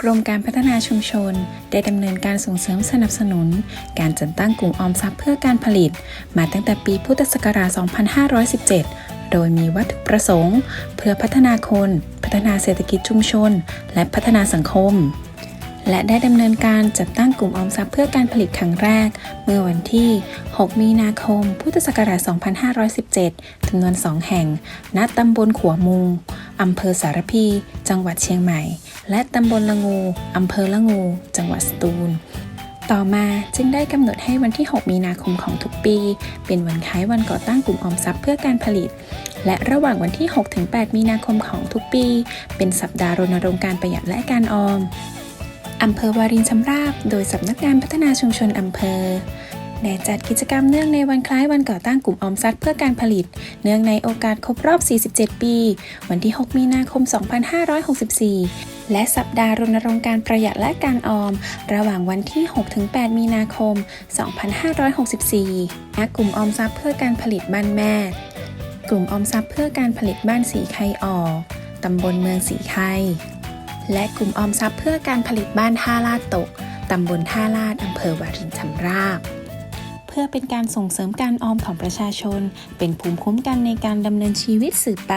กรมการพัฒนาชุมชน ได้ดำเนินการส่งเสริมสนับสนุน การจัดตั้งกลุ่มออมทรัพย์เพื่อการผลิต มาตั้งแต่ปีพุทธศักราช 2517 โดยมีวัตถุประสงค์ เพื่อพัฒนาคน พัฒนาเศรษฐกิจชุมชน และพัฒนาสังคม และได้ดำเนินการจัดตั้งกลุ่มออมทรัพย์เพื่อการผลิตครั้งแรก เมื่อวันที่ 6 มีนาคม พุทธศักราช 2517จำนวน 2 แห่ง ณตำบลขัวมุง อำเภอสารพี จังหวัดเชียงใหม่ และตำบลละงู อำเภอละงู จังหวัดสตูล ต่อมาจึงได้กำหนดให้วันที่ 6 มีนาคมของทุกปี เป็นวันคล้ายวันก่อตั้งกลุ่มออมทรัพย์เพื่อการผลิต และระหว่างวันที่ 6-8 มีนาคมของทุกปี เป็นสัปดาห์รณรงค์การประหยัดและการออมอำเภอวารินชำราบ โดยสำนักงานพัฒนาชุมชนอำเภอ ได้จัดกิจกรรมเนื่องในวันคล้ายวันก่อตั้งกลุ่มออมทรัพย์เพื่อการผลิต เนื่องในโอกาสครบรอบ 47 ปี วันที่ 6 มีนาคม 2564 และสัปดาห์รณรงค์การประหยัดและการออม ระหว่างวันที่ 6-8 มีนาคม 2564ณกลุ่มออมทรัพย์เพื่อการผลิตบ้านแม่ กลุ่มออมทรัพย์เพื่อการผลิตบ้านสีไข่ออกตำบลเมืองสีไข่และกลุ่มออมทรัพย์เพื่อการผลิตบ้านท่าลาดตก ตำบลท่าลาด อำเภอวารินชำราบ พื่อเป็นการส่งเสริมการออมของประชาชน เป็นภูมิคุ้มกันในการดำเนินชีวิตสืบไป